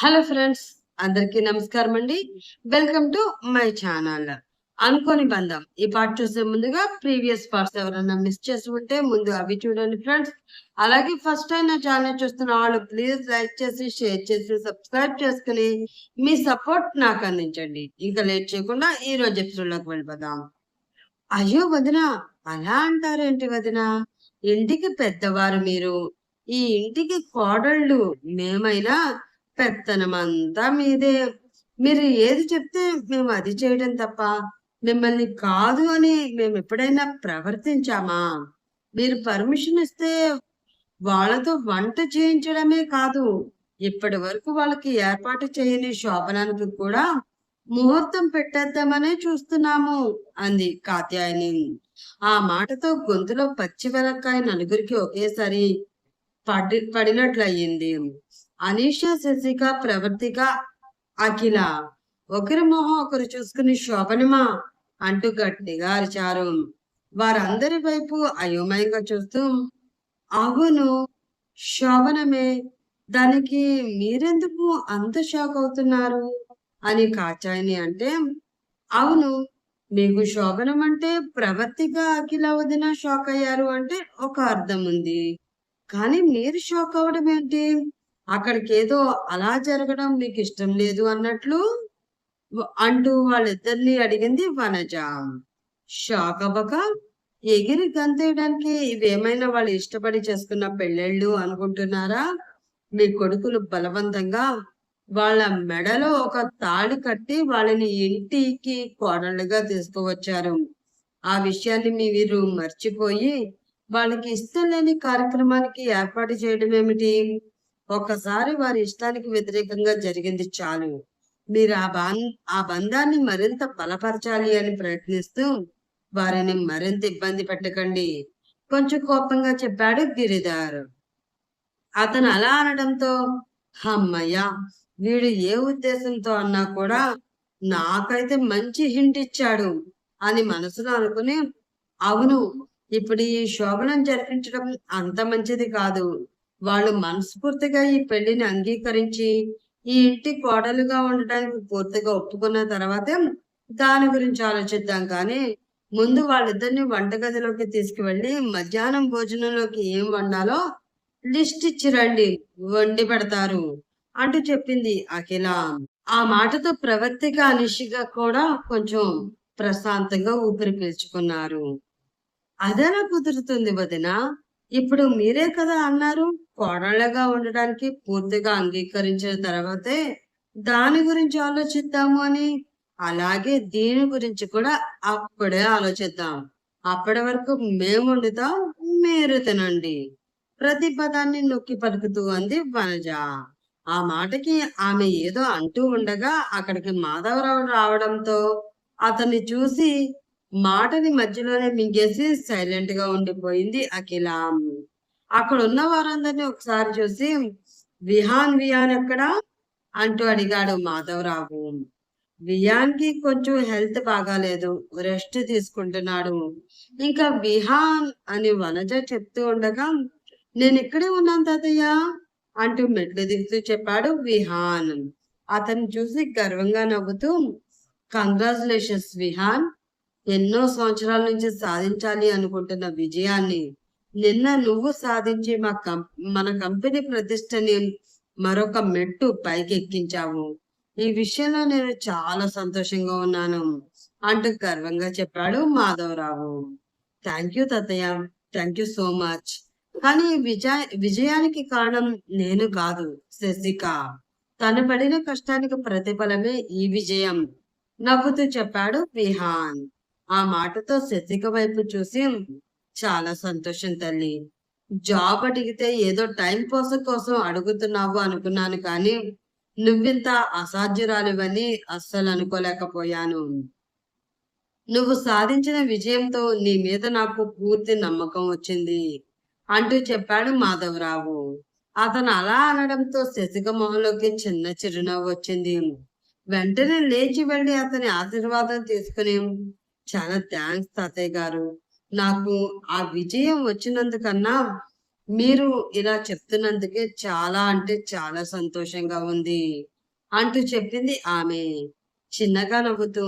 Hello friends అందరికీ నమస్కారం అండి. వెల్కమ్ టు మై ఛానల్ అనుకోని బంధం. ఈ పార్ట్ చూసే ముందుగా ప్రీవియస్ పార్ట్స్ ఎవరైనా మిస్ చేసి ఉంటే ముందు అవి చూడండి ఫ్రెండ్స్ అలాగే ఫస్ట్ టైం నా ఛానల్ చూస్తున్న వాళ్ళు ప్లీజ్ లైక్ చేసి షేర్ చేసి సబ్స్క్రైబ్ చేసుకుని మీ సపోర్ట్ నాకు అందించండి. ఇంకా లేట్ చేయకుండా ఈ రోజు ఎపిసోడ్లోకి వెళ్ళిపోదాం. అయ్యో వదిన అలా అంటారేంటి వదిన? ఇంటికి పెద్దవారు మీరు ఈ ఇంటికి కోడళ్ళు మేమైనా పెత్తనమంతా మీదే. మీరు ఏది చెప్తే మేము అది చేయడం తప్ప మిమ్మల్ని కాదు అని మేము ఎప్పుడైనా ప్రవర్తించామా? మీరు పర్మిషన్ ఇస్తే వాళ్ళతో వంట చేయించడమే కాదు ఇప్పటి వరకు వాళ్ళకి ఏర్పాటు చేయని శోభనానికి కూడా ముహూర్తం పెట్టేద్దామనే చూస్తున్నాము అంది కాత్యాయని. ఆ మాటతో గొంతులో పచ్చి నలుగురికి ఒకేసారి పడి పడినట్లయింది. అనీష శశిక ప్రవర్తిక అఖిల. ఒకరి మొహం ఒకరు చూసుకుని శోభనమా అంటూ గట్టిగా అరిచారు. వారందరి వైపు అయోమయంగా చూస్తూ అవును శోభనమే. దానికి మీరెందుకు అంత షాక్ అవుతున్నారు? అని కాచాయని అంటే అవును మీకు శోభనం అంటే ప్రవర్తిగా అఖిల వదిన షాక్ అయ్యారు అంటే ఒక అర్థం ఉంది కానీ మీరు షాక్ అవ్వడం ఏంటి అక్కడికి ఏదో అలా జరగడం మీకు ఇష్టం లేదు అన్నట్లు అంటూ వాళ్ళిద్దరిని అడిగింది వనజ. షాక్ అవ్వక ఎగిరి గంతేయడానికి ఇవేమైనా వాళ్ళు ఇష్టపడి చేసుకున్న పెళ్ళిళ్ళు అనుకుంటున్నారా? మీ కొడుకులు బలవంతంగా వాళ్ళ మెడలో ఒక తాళి కట్టి వాళ్ళని ఇంటికి కోడళ్ళుగా తీసుకువచ్చారు. ఆ విషయాన్ని మీ వీరు మర్చిపోయి వాళ్ళకి ఇష్టం లేని కార్యక్రమానికి ఏర్పాటు చేయడం ఏమిటి ఒక్కసారి వారి ఇష్టానికి వ్యతిరేకంగా జరిగింది చాలు. మీరు ఆ బాన్ ఆ బంధాన్ని మరింత బలపరచాలి అని ప్రయత్నిస్తూ వారిని మరింత ఇబ్బంది పెట్టకండి. కొంచెం కోపంగా చెప్పాడు గిరిధార్. అతను అలా అనడంతో అమ్మయ్యా వీడు ఏ ఉద్దేశంతో అన్నా కూడా నాకైతే మంచి హింట్ ఇచ్చాడు అని మనసులో అనుకుని అవును ఇప్పుడు ఈ శోభనం జరిపించడం అంత మంచిది కాదు. వాళ్ళు మనస్ఫూర్తిగా ఈ పెళ్ళిని అంగీకరించి ఈ ఇంటి కోడలుగా ఉండడానికి పూర్తిగా ఒప్పుకున్న తర్వాతే దాని గురించి ఆలోచిద్దాం. కానీ ముందు వాళ్ళిద్దరిని వంటగదిలోకి తీసుకువెళ్ళి మధ్యాహ్నం భోజనంలోకి ఏం వండాలో లిస్ట్ ఇచ్చి రండి వండి పెడతారు అంటూ చెప్పింది అఖిల. ఆ మాటతో ప్రవర్తిగా అనిషిగా కూడా కొంచెం ప్రశాంతంగా ఊపిరి పీల్చుకున్నారు. అదెలా కుదురుతుంది వదిన? ఇప్పుడు మీరే కదా అన్నారు? కోడళ్ళగా ఉండడానికి పూర్తిగా అంగీకరించిన తర్వాతే దాని గురించి ఆలోచిద్దాము అని. అలాగే దీని గురించి కూడా అప్పుడే ఆలోచిద్దాం. అప్పటి వరకు మేము వండుతాం మీరు తినండి. ప్రతి పదాన్ని నొక్కి పలుకుతూ అంది వనజ. ఆ మాటకి ఆమె ఏదో అంటూ ఉండగా అక్కడికి మాధవరావు రావడంతో అతన్ని చూసి మాటని మధ్యలోనే మింగేసి సైలెంట్గా ఉండిపోయింది అఖిల అక్కడ ఉన్న వారందరినీ ఒకసారి చూసి విహాన్ విహాన్ అక్కడ అంటూ అడిగాడు మాధవరావు. వియాన్కి కొంచెం హెల్త్ బాగాలేదు రెస్ట్ తీసుకుంటున్నాడు. ఇంకా విహాన్ అని వనజ చెప్తూ ఉండగా నేను ఇక్కడే ఉన్నాను తాతయ్య అంటూ మెట్లు దిగుతూ చెప్పాడు విహాన్. అతన్ని చూసి గర్వంగా నవ్వుతూ కంగ్రాచులేషన్స్ విహాన్ ఎన్నో సంవత్సరాల నుంచి సాధించాలి అనుకుంటున్న విజయాన్ని నిన్న నువ్వు సాధించి మా కం మన కంపెనీ ప్రతిష్టని మరొక మెట్టు పైకి ఎక్కించావు ఈ విషయంలో నేను చాలా సంతోషంగా ఉన్నాను అంటూ గర్వంగా చెప్పాడు మాధవరావు. థ్యాంక్ యూ తాతయ్య థ్యాంక్ యూ సో మచ్. కానీ విజయ విజయానికి కారణం నేను కాదు శశిక. తను పడిన కష్టానికి ప్రతిఫలమే ఈ విజయం నవ్వుతూ చెప్పాడు విహాన్ ఆ మాటతో శశిక వైపు చూసి చాలా సంతోషం తల్లి. జాబ్ అడిగితే ఏదో టైం పాస్ కోసం అడుగుతున్నావు అనుకున్నాను కానీ నువ్వింత అసాధ్యురాలివని అస్సలు అనుకోలేకపోయాను. నువ్వు సాధించిన విజయంతో నీ మీద నాకు పూర్తి నమ్మకం వచ్చింది అంటూ చెప్పాడు మాధవరావు. అతను అలా అనడంతో శశిక మొహంలోకి చిన్న చిరునవ్వు వచ్చింది. వెంటనే లేచి వెళ్ళి అతని ఆశీర్వాదం తీసుకుని చాలా థ్యాంక్స్ తాతయ్య గారు. నాకు ఆ విజయం వచ్చినందుకన్నా మీరు ఇలా చెప్తున్నందుకే చాలా అంటే చాలా సంతోషంగా ఉంది అంటూ చెప్పింది ఆమె. చిన్నగా నవ్వుతూ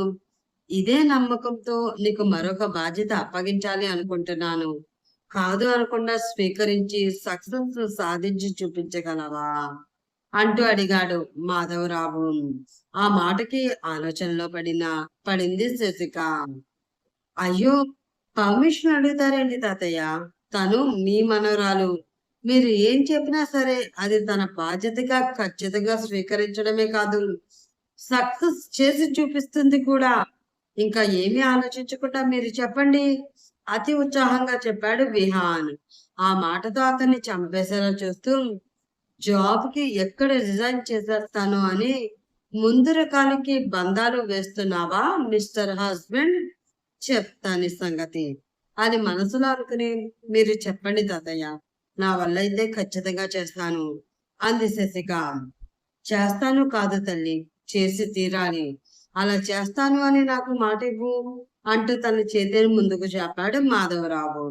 ఇదే నమ్మకంతో నీకు మరొక బాధ్యత అప్పగించాలి అనుకుంటున్నాను. కాదు అనకుండా స్వీకరించి సక్సెస్ సాధించి చూపించగలవా? అంటూ అడిగాడు మాధవరావు. ఆ మాటకి ఆలోచనలో పడిన పడింది శశిక. అయ్యో పర్మిషన్ అడుగుతారండి తాతయ్య? తను మీ మనవరాలు. మీరు ఏం చెప్పినా సరే అది తన బాధ్యతగా ఖచ్చితంగా స్వీకరించడమే కాదు. సక్సెస్ చేసి చూపిస్తుంది కూడా. ఇంకా ఏమీ ఆలోచించకుండా మీరు చెప్పండి. అతి ఉత్సాహంగా చెప్పాడు విహాన్. ఆ మాటతో అతన్ని చంపేసేలా చూస్తూ జాబ్కి ఎక్కడ రిజైన్ చేసేస్తాను అని ముందు రకాలకి బంధాలు వేస్తున్నావా మిస్టర్ హస్బెండ్? చెప్తాను సంగతి. అని మనసులో అనుకుని మీరు చెప్పండి తాతయ్య. నా వల్ల అయితే ఖచ్చితంగా చేస్తాను. అంది శశిక. చేస్తాను కాదు తల్లి చేసి తీరాలి. అలా చేస్తాను అని నాకు మాట ఇవ్వు అంటూ తన చేతిని ముందుకు చెప్పాడు మాధవరావు.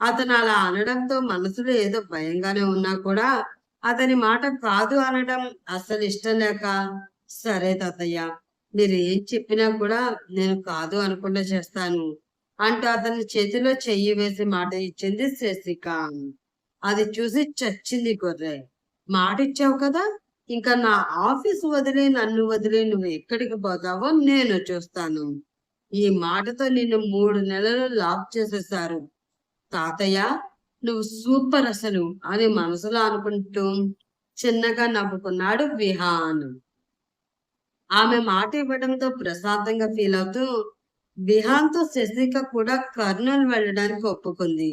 అతను అలా అనడంతో మనసులో ఏదో భయంగానే ఉన్నా కూడా అతని మాట కాదు అనడం అసలు ఇష్టం లేక సరే తాతయ్య మీరు ఏం చెప్పినా కూడా నేను కాదు అనకుండా చేస్తాను అంటూ అతని చేతిలో చెయ్యి వేసి మాట ఇచ్చింది శశిక. అది చూసి చచ్చింది గొర్రె. మాట ఇచ్చావు కదా ఇంకా నా ఆఫీస్ వదిలి నన్ను వదిలి నువ్వు ఎక్కడికి పోతావో నేను చూస్తాను. ఈ మాటతో నిన్ను మూడు నెలలు లాక్ చేసేశారు. తాతయ్య నువ్వు సూపర్ అసలు అని మనసులో అనుకుంటూ చిన్నగా నవ్వుకున్నాడు విహాన్. ఆమె మాట ఇవ్వడంతో ప్రశాంతంగా ఫీల్ అవుతూ విహాన్తో శశిక కూడా కర్నూలు వెళ్ళడానికి ఒప్పుకుంది.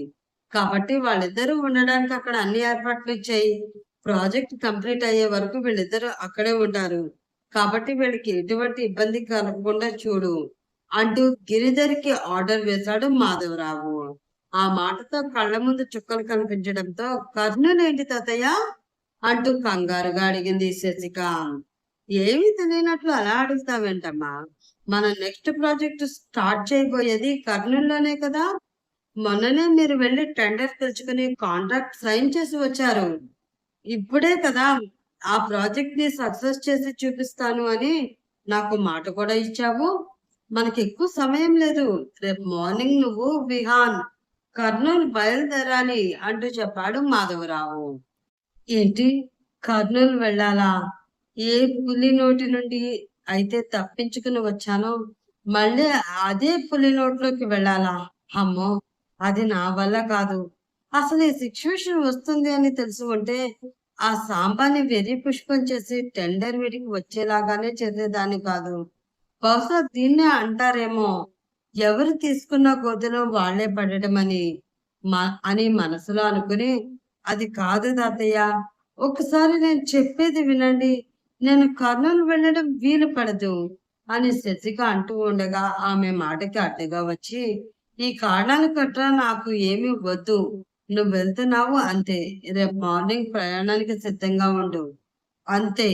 కాబట్టి వాళ్ళిద్దరూ ఉండడానికి అక్కడ అన్ని ఏర్పాట్లు ఇచ్చాయి. ప్రాజెక్ట్ కంప్లీట్ అయ్యే వరకు వీళ్ళిద్దరూ అక్కడే ఉంటారు కాబట్టి వీళ్ళకి ఎటువంటి ఇబ్బంది కలగకుండా చూడు అంటూ గిరిధర్కి ఆర్డర్ వేశాడు మాధవరావు. ఆ మాటతో కళ్ళ ముందు చుక్కలు కనిపించడంతో కర్నూలు ఏంటి తాతయ్య? అంటూ కంగారుగా అడిగింది శశిక. ఏమీ తెలియనట్లు అలా అడుగుతావేంటమ్మా? మన నెక్స్ట్ ప్రాజెక్ట్ స్టార్ట్ చేయబోయేది కర్నూలులోనే కదా. మొన్ననే మీరు వెళ్ళి టెండర్ తెచ్చుకుని కాంట్రాక్ట్ సైన్ చేసి వచ్చారు. ఇప్పుడే కదా ఆ ప్రాజెక్ట్ని సక్సెస్ చేసి చూపిస్తాను అని నాకు మాట కూడా ఇచ్చావు. మనకి ఎక్కువ సమయం లేదు. రేపు మార్నింగ్ నువ్వు విహాన్ కర్నూలు బయలుదేరాలి అంటూ చెప్పాడు మాధవరావు. ఏంటి? కర్నూలు వెళ్ళాలా? ఏ పులి నోటి నుండి అయితే తప్పించుకుని వచ్చానో మళ్ళీ అదే పులి నోట్లోకి వెళ్ళాలా? అమ్మో అది నా వల్ల కాదు. అసలు ఈ సిచ్యువేషన్ వస్తుంది అని తెలుసు ఉంటే ఆ సాంబాని వెర్రి పుష్పం చేసి టెండర్ వీడికి వచ్చేలాగానే చేసేదాన్ని కాదు. బహుశా దీన్నే అంటారేమో ఎవరు తీసుకున్న గోతులో వాళ్ళే పడటం అని అని మనసులో అనుకుని అది కాదు తాతయ్య ఒకసారి నేను చెప్పేది వినండి నేను కర్నూలు వెళ్ళడం వీలు పడదు అని శశిక అంటూ ఉండగా ఆమె మాటకి అడ్డుగా వచ్చి ఈ కారణాలు కట్ట నాకు ఏమీ వద్దు. నువ్వు వెళ్తున్నావు అంతే. రేపు మార్నింగ్ ప్రయాణానికి సిద్ధంగా ఉండు. అంతే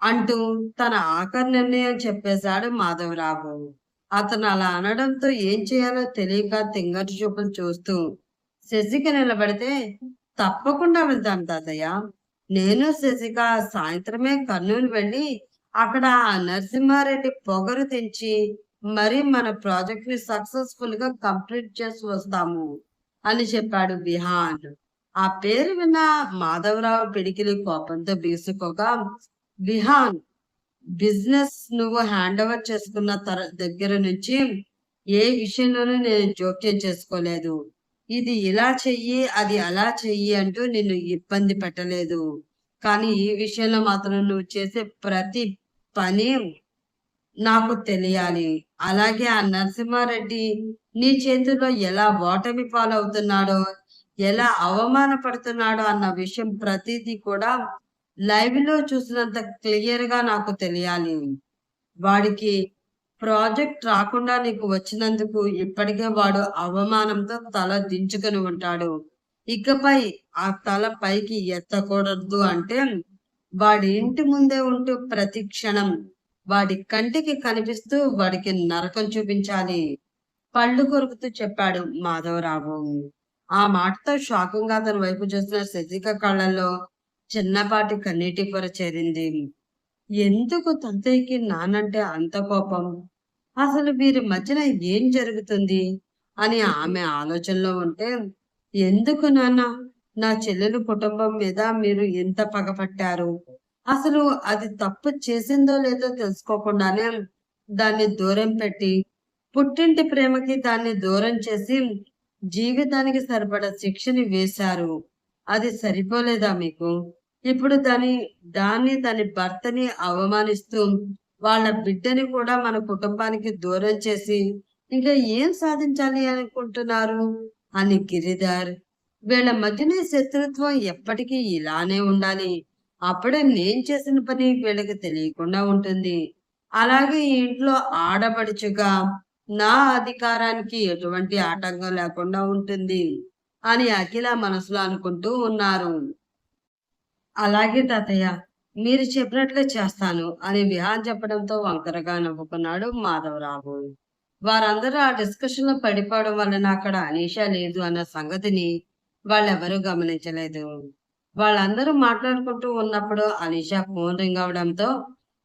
అంటూ తన ఆఖరి నిర్ణయం చెప్పేశాడు మాధవరావు. అతను అలా అనడంతో ఏం చేయాలో తెలియక తింగటి చూపులు చూస్తూ శశిక నిలబడితే తప్పకుండా వెళ్తాను తాతయ్య. నేను శశిక సాయంత్రమే కర్నూలు వెళ్ళి అక్కడ ఆ నరసింహారెడ్డి పొగరు తెంచి మరి మన ప్రాజెక్ట్ని సక్సెస్ఫుల్గా కంప్లీట్ చేసి వస్తాము అని చెప్పాడు విహాన్ ఆ పేరు విన్న మాధవరావు పిడికిలి కోపంతో బీసుకోగా విహాన్ బిజినెస్ నువ్వు హ్యాండ్ ఓవర్ చేసుకున్న తర దగ్గర నుంచి ఏ విషయంలోనూ నేను జోక్యం చేసుకోలేదు. ఇది ఇలా చెయ్యి అది అలా చెయ్యి అంటూ నిన్ను ఇబ్బంది పెట్టలేదు. కానీ ఈ విషయంలో మాత్రం నువ్వు చేసే ప్రతి పని నాకు తెలియాలి. అలాగే ఆ నరసింహారెడ్డి నీ చేతిలో ఎలా ఓటమి పాలవుతున్నాడో ఎలా అవమానపడుతున్నాడో అన్న విషయం ప్రతిదీ కూడా లైవ్లో చూసినంత క్లియర్గా నాకు తెలియాలి. వాడికి ప్రాజెక్ట్ రాకుండా నీకు వచ్చినందుకు ఇప్పటికే వాడు అవమానంతో తల దించుకుని ఉంటాడు. ఇకపై ఆ తల పైకి ఎత్తకూడదు అంటే వాడి ఇంటి ముందే ఉంటూ ప్రతి క్షణం వాడి కంటికి కనిపిస్తూ వాడికి నరకం చూపించాలి. పళ్ళు కొరుకుతూ చెప్పాడు మాధవరావు. ఆ మాటతో షాకింగ్గా అతని వైపు చూసిన శశిక కళ్ళల్లో చిన్నపాటి కన్నీటి పొర చేరింది. ఎందుకు తంతయ్యకి నానంటే అంత కోపం? అసలు వీరి మధ్యన ఏం జరుగుతుంది? అని ఆమె ఆలోచనలో ఉంటే ఎందుకు నాన్న? నా చెల్లెలు కుటుంబం మీద మీరు ఎంత పగపట్టారు అసలు అది తప్పు చేసిందో లేదో తెలుసుకోకుండానే దాన్ని దూరం పెట్టి పుట్టింటి ప్రేమకి దాన్ని దూరం చేసి జీవితానికి సరిపడ శిక్షని వేశారు. అది సరిపోలేదా మీకు? ఇప్పుడు దాని దాన్ని దాని భర్తని అవమానిస్తూ వాళ్ళ బిడ్డని కూడా మన కుటుంబానికి దూరం చేసి ఇంకా ఏం సాధించాలి అనుకుంటున్నారు? అని గిరిధర్. వీళ్ళ మధ్యనే శత్రుత్వం ఎప్పటికీ ఇలానే ఉండాలి. అప్పుడే నేను చేసిన పని వీళ్ళకి తెలియకుండా ఉంటుంది. అలాగే ఇంట్లో ఆడపడుచుగా నా అధికారానికి ఎటువంటి ఆటంకం లేకుండా ఉంటుంది అని అఖిల మనసులో అనుకుంటూ ఉన్నారు. అలాగే తాతయ్య మీరు చెప్పినట్లే చేస్తాను అని విహాన్ చెప్పడంతో వంకరగా నవ్వుకున్నాడు మాధవరావు. వారందరూ ఆ డిస్కషన్లో పడిపోవడం వలన అక్కడ అనీష లేదు అన్న సంగతిని వాళ్ళెవరూ గమనించలేదు. వాళ్ళందరూ మాట్లాడుకుంటూ ఉన్నప్పుడు అనీష ఫోన్ రింగ్ అవడంతో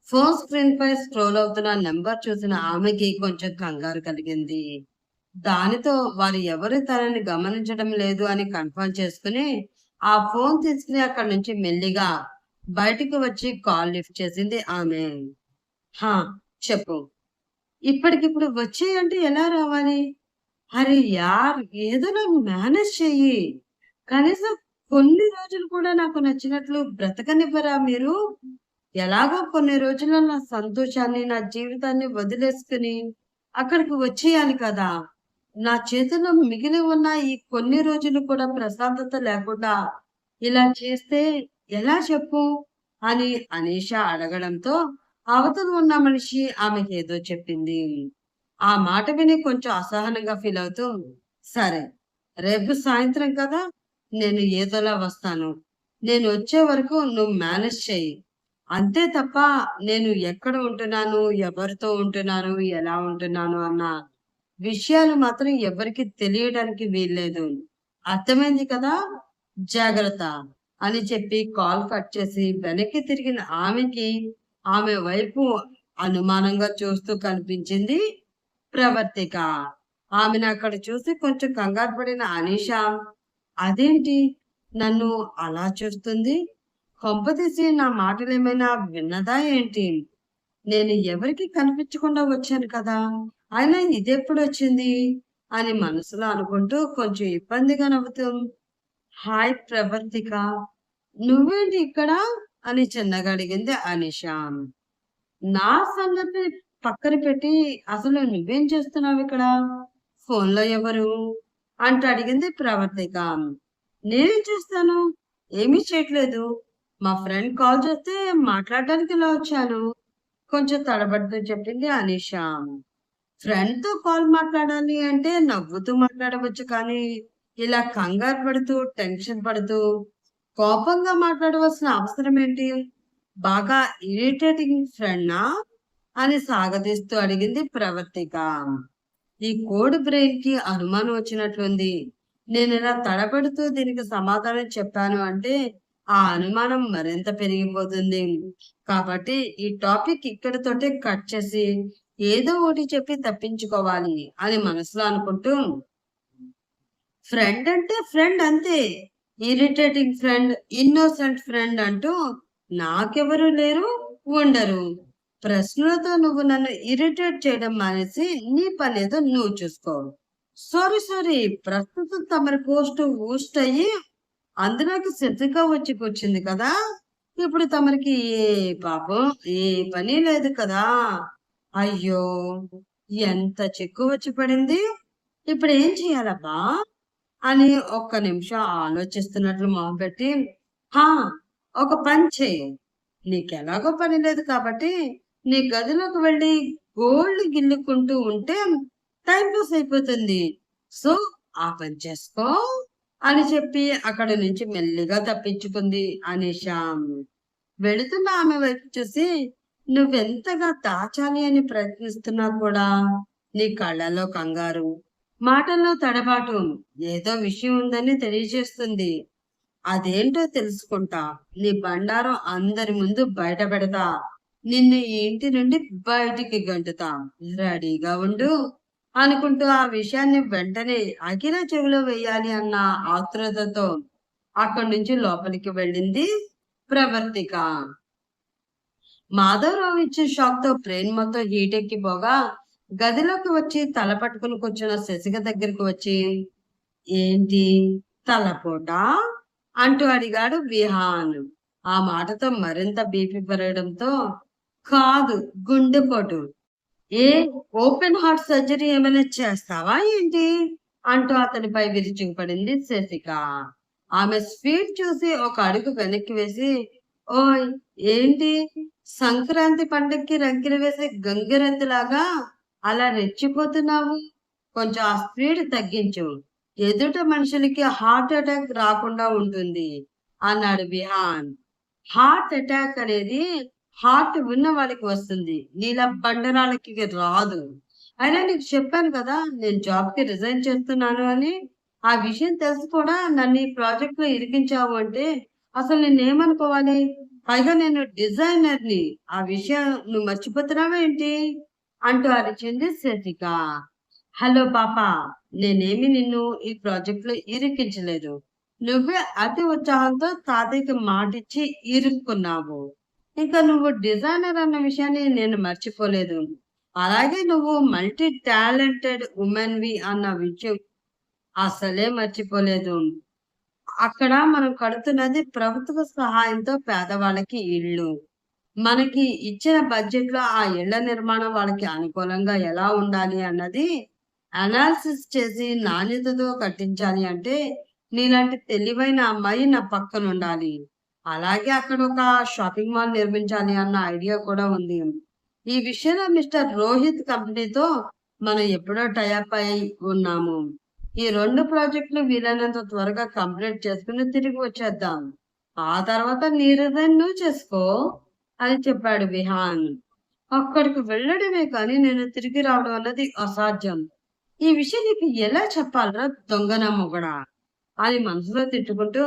ఫోన్ స్క్రీన్ పై స్క్రోల్ అవుతున్న నెంబర్ చూసిన ఆమెకి కొంచెం కంగారు కలిగింది. దానితో వారు ఎవరు తనని గమనించడం లేదు అని కన్ఫర్మ్ చేసుకుని ఆ ఫోన్ తీసుకుని అక్కడి నుంచి మెల్లిగా బయటికి వచ్చి కాల్ లిఫ్ట్ చేసింది ఆమె. హా చెప్పు. ఇప్పటికిప్పుడు వచ్చేయంటే ఎలా రావాలి? అరే యార్ ఏదో నాకు మేనేజ్ చెయ్యి. కనీసం కొన్ని రోజులు కూడా నాకు నచ్చినట్లు బ్రతకనివ్వరా మీరు? ఎలాగో కొన్ని రోజుల్లో నా సంతోషాన్ని నా జీవితాన్ని వదిలేసుకుని అక్కడికి వచ్చేయాలి కదా. నా చేతిలో మిగిలి ఉన్న ఈ కొన్ని రోజులు కూడా ప్రశాంతత లేకుండా ఇలా చేస్తే ఎలా చెప్పు? అని అనీష అడగడంతో అవతల ఉన్న మనిషి ఆమెకి ఏదో చెప్పింది. ఆ మాట విని కొంచెం అసహనంగా ఫీల్ అవుతూ సరే రేపు సాయంత్రం కదా నేను ఏదోలా వస్తాను. నేను వచ్చే వరకు నువ్వు మేనేజ్ చెయ్యి అంతే తప్ప నేను ఎక్కడ ఉంటున్నాను ఎవరితో ఉంటున్నాను ఎలా ఉంటున్నాను అన్న విషయాలు మాత్రం ఎవరికి తెలియడానికి వీల్లేదు. అర్థమైంది కదా? జాగ్రత్త అని చెప్పి కాల్ కట్ చేసి వెనక్కి తిరిగిన ఆమెకి ఆమె వైపు అనుమానంగా చూస్తూ కనిపించింది ప్రవర్తిక. ఆమెను అక్కడ చూసి కొంచెం కంగారు పడిన అనీష అదేంటి? నన్ను అలా చూస్తుంది? కొంపతీసి నా మాటలు ఏమైనా విన్నదా ఏంటి? నేను ఎవరికి కనిపించకుండా వచ్చాను కదా? అయినా ఇదెప్పుడు వచ్చింది అని మనసులో అనుకుంటూ కొంచెం ఇబ్బందిగా నవ్వుతూ హాయ్ ప్రవర్తిక నువ్వేంటి ఇక్కడ? అని చిన్నగా అడిగింది అనిష. నా సంగతి పక్కన పెట్టి అసలు నువ్వేం చేస్తున్నావు ఇక్కడ? ఫోన్లో ఎవరు? అంటూ అడిగింది ప్రవర్తిక. నేనేం చేస్తాను? ఏమీ చేయట్లేదు. మా ఫ్రెండ్ కాల్ చేస్తే మాట్లాడడానికి ఇలా వచ్చాను కొంచెం తడబడుతూ చెప్పింది అనిషా. ఫ్రెండ్తో కాల్ మాట్లాడాలి అంటే నవ్వుతూ మాట్లాడవచ్చు కానీ ఇలా కంగారు పడుతూ టెన్షన్ పడుతూ కోపంగా మాట్లాడవలసిన అవసరం ఏంటి? బాగా ఇరిటేటింగ్ ఫ్రెండ్నా అని సాగదీస్తూ అడిగింది ప్రవర్తిక. ఈ కోడ్ బ్రెయిన్కి అనుమానం వచ్చినట్లుంది నేను ఇలా తడబడుతూ దీనికి సమాధానం చెప్పాను అంటే ఆ అనుమానం మరింత పెరిగిపోతుంది. కాబట్టి ఈ టాపిక్ ఇక్కడితోటే కట్ చేసి ఏదో ఒకటి చెప్పి తప్పించుకోవాలి అని మనసులో అనుకుంటూ ఫ్రెండ్ అంటే ఫ్రెండ్ అంతే. ఇరిటేటింగ్ ఫ్రెండ్ ఇన్నోసెంట్ ఫ్రెండ్ అంటూ నాకెవరు లేరు ఉండరు. ప్రశ్నలతో నువ్వు నన్ను ఇరిటేట్ చేయడం మానేసి నీ పని ఏదో నువ్వు చూసుకో. Sorry sorry. ప్రస్తుతం తమరి పోస్ట్ ఊస్ట్ అయ్యి అందులోకి శ్రద్ధగా వచ్చి కూర్చుంది కదా. ఇప్పుడు తమరికి ఏ పాపం ఏ పని లేదు కదా. అయ్యో ఎంత చెక్కు వచ్చి పడింది. ఇప్పుడు ఏం చేయాలబ్బా? అని ఒక్క నిమిషం ఆలోచిస్తున్నట్లు మొహం పెట్టి హా ఒక పని చేయి. నీకెలాగో పని లేదు కాబట్టి నీ గదిలోకి వెళ్ళి గోల్డ్ గిల్లుకుంటూ ఉంటే టైం పాస్ అయిపోతుంది. సో ఆ పని చేసుకో అని చెప్పి అక్కడ నుంచి మెల్లిగా తప్పించుకుంది అనిషా. వెళుతున్న ఆమె వైపు చూసి నువ్వెంతగా దాచాలి అని ప్రయత్నిస్తున్నా కూడా నీ కళ్ళలో కంగారు. మాటల్లో తడబాటు ఏదో విషయం ఉందని తెలియజేస్తుంది. అదేంటో తెలుసుకుంటా. నీ బండారం అందరి ముందు బయట పెడతా నిన్ను ఈ ఇంటి నుండి బయటికి గంటుతా. రెడీగా ఉండు అనుకుంటూ ఆ విషయాన్ని వెంటనే అఖిల చెవిలో వేయాలి అన్న ఆతృతతో అక్కడి నుంచి లోపలికి వెళ్ళింది ప్రవర్తిక. మాధవరావు ఇచ్చిన షాక్తో బ్రెయిన్ మొత్తం హీట్ ఎక్కిపోగా గదిలోకి వచ్చి తల పట్టుకుని కూర్చున్న శశిక దగ్గరికి వచ్చి ఏంటి? తలపోట అంటూ అడిగాడు విహాన్. ఆ మాటతో మరింత బీపీ పెరగడంతో కాదు గుండెపోటు ఏ ఓపెన్ హార్ట్ సర్జరీ ఏమైనా చేస్తావా ఏంటి? అంటూ అతనిపై విరుచుకుపడింది శశిక. ఆమె స్పీడ్ చూసి ఒక అడుగు వెనక్కి వేసి ఓయ్ ఏంటి? సంక్రాంతి పండుగకి రంకెలు వేసే గంగిరెద్దులాగా అలా రెచ్చిపోతున్నావు. కొంచెం ఆ స్పీడ్ తగ్గించు. ఎదుట మనుషులకి హార్ట్ అటాక్ రాకుండా ఉంటుంది అన్నాడు బిహాన్. హార్ట్ అటాక్ అనేది హార్ట్ ఉన్న వాళ్ళకి వస్తుంది. నీలా బండరాలకి రాదు. అయినా నీకు చెప్పాను కదా నేను జాబ్కి రిజైన్ చేస్తున్నాను అని. ఆ విషయం తెలిసి కూడా నన్ను ఈ ప్రాజెక్ట్లో ఇరికించావు అంటే అసలు నేను ఏమనుకోవాలి పైగా నేను డిజైనర్ని. ఆ విషయం నువ్వు మర్చిపోతున్నావా ఏంటి? అంటూ అరిచింది శశిక హలో పాప నేనేమి నిన్ను ఈ ప్రాజెక్ట్లో ఇరికించలేదు. నువ్వే అతి ఉత్సాహంతో తాతయ్యకి మాటిచ్చి ఇరుక్కున్నావు. ఇంకా నువ్వు డిజైనర్ అన్న విషయాన్ని నేను మర్చిపోలేదు. అలాగే నువ్వు మల్టీ టాలెంటెడ్ ఉమెన్ వి అన్న విషయం అసలే మర్చిపోలేదు. అక్కడ మనం కడుతున్నది ప్రభుత్వ సహాయంతో పేదవాళ్ళకి ఇళ్ళు. మనకి ఇచ్చిన బడ్జెట్లో ఆ ఇళ్ళ నిర్మాణం వాళ్ళకి అనుకూలంగా ఎలా ఉండాలి అన్నది అనాలిసిస్ చేసి నాణ్యతతో కట్టించాలి అంటే నీలాంటి తెలివైన అమ్మాయి నా పక్కన ఉండాలి. అలాగే అక్కడ ఒక షాపింగ్ మాల్ నిర్మించాలి అన్న ఐడియా కూడా ఉంది. ఈ విషయంలో మిస్టర్ రోహిత్ కంపెనీతో మనం ఎప్పుడో టైప్ అయి ఉన్నాము. ఈ రెండు ప్రాజెక్టులు వీలైనంత త్వరగా కంప్లీట్ చేసుకుని తిరిగి వచ్చేద్దాం. ఆ తర్వాత నీ రిజైన్ నువ్వు చేసుకో అని చెప్పాడు విహాన్. అక్కడికి వెళ్ళడమే కానీ నేను తిరిగి రావడం అన్నది అసాధ్యం. ఈ విషయం నీకు ఎలా చెప్పాలరా దొంగన మొగడా? అని మనసులో తిట్టుకుంటూ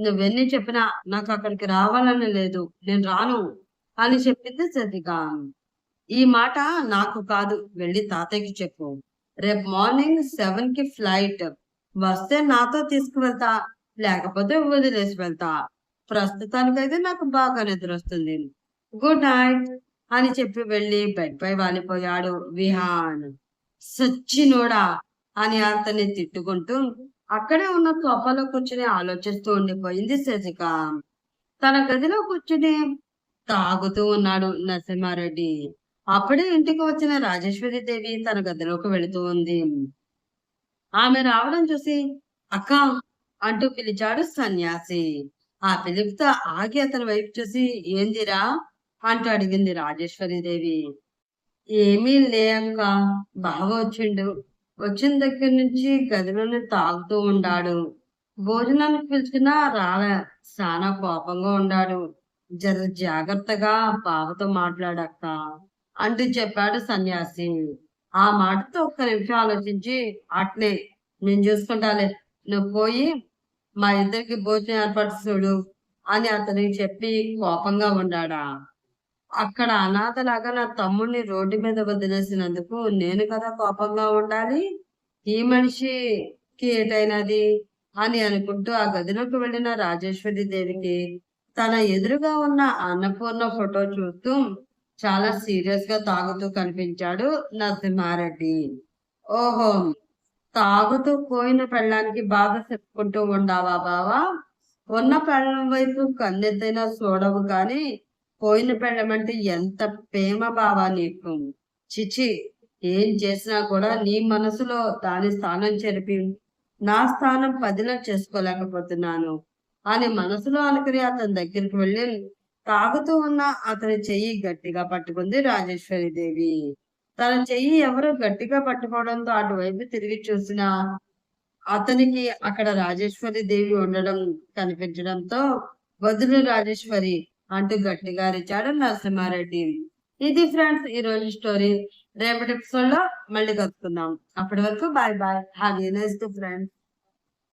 నువ్వెన్ని చెప్పినా నాకు అక్కడికి రావాలని లేదు నేను రాను అని చెప్పింది సతిక ఈ మాట నాకు కాదు వెళ్ళి తాతయ్యకి చెప్పు. రేపు మార్నింగ్ సెవెన్కి ఫ్లైట్. వస్తే నాతో తీసుకువెళ్తా లేకపోతే వదిలేసి వెళ్తా ప్రస్తుతానికైతే నాకు బాగా నిద్ర వస్తుంది గుడ్ నైట్ అని చెప్పి వెళ్ళి బెడ్ పై వాలిపోయాడు విహాన్. సచ్చినోడా అని అతన్ని తిట్టుకుంటూ అక్కడే ఉన్న సోఫాలో కూర్చుని ఆలోచిస్తూ ఉండిపోయింది శశిక. తన గదిలో కూర్చుని తాగుతూ ఉన్నాడు నరసింహారెడ్డి. అప్పుడే ఇంటికి వచ్చిన రాజేశ్వరి దేవి తన గదిలోకి వెళుతూ ఉంది. ఆమె రావడం చూసి అక్క అంటూ పిలిచాడు సన్యాసి. ఆ పిలుపుతో ఆగి అతని వైపు చూసి ఏందిరా? అంటూ అడిగింది రాజేశ్వరి దేవి. ఏమీ లే అక్క బావ వచ్చిండు. వచ్చిన దగ్గర నుంచి గదిలోనే తాగుతూ ఉండాడు. భోజనానికి పిలిచినా రాలే. చాలా కోపంగా ఉండాడు. జర జాగ్రత్తగా బావతో మాట్లాడక్క అంటూ చెప్పాడు సన్యాసి. ఆ మాటతో ఒక్క నిమిషం ఆలోచించి అట్లే నేను చూసుకుంటాలే నువ్వు పోయి మా ఇద్దరికి భోజనం ఏర్పాటు చూడు అని అతనికి చెప్పి కోపంగా ఉన్నాడా అక్కడ అనాథలాగా నా తమ్ముడిని రోడ్డు మీద వదిలేసినందుకు నేను కదా కోపంగా ఉండాలి? ఈ మనిషికి ఏటైనది? అని అనుకుంటూ ఆ గదిలోకి వెళ్ళిన రాజేశ్వరి దేవికి తన ఎదురుగా ఉన్న అన్నపూర్ణ ఫోటో చూస్తూ చాలా సీరియస్గా తాగుతూ కనిపించాడు నరసింహారెడ్డి. ఓహో తాగుతూ పోయిన పెళ్ళానికి బాధ చెప్పుకుంటూ ఉండావా బావా? ఉన్న పెళ్ళం వైపు కన్నెత్తైనా చూడవు కానీ పోయిన పెళ్ళం అంటే ఎంత ప్రేమ బావా నీకు? చిచి ఏం చేసినా కూడా నీ మనసులో దాని స్థానం చెరిపి నా స్థానం పదిలం చేసుకోలేకపోతున్నాను. అని మనసులో అనుకుని అతని దగ్గరికి వెళ్ళి తాగుతూ ఉన్న అతని చెయ్యి గట్టిగా పట్టుకుంది రాజేశ్వరి దేవి. తన చెయ్యి ఎవరు గట్టిగా పట్టుకోవడంతో అటువైపు తిరిగి చూసిన అతనికి అక్కడ రాజేశ్వరి దేవి ఉండడం కనిపించడంతో వదులు రాజేశ్వరి అంటూ గట్టిగా అరిచాడు నరసింహారెడ్డి. ఇది ఫ్రెండ్స్ ఈ రోజు స్టోరీ. రేపటి ఎపిసోడ్లో మళ్ళీ కలుసుకుందాం. అప్పటి వరకు bye bye. Have a nice to friends.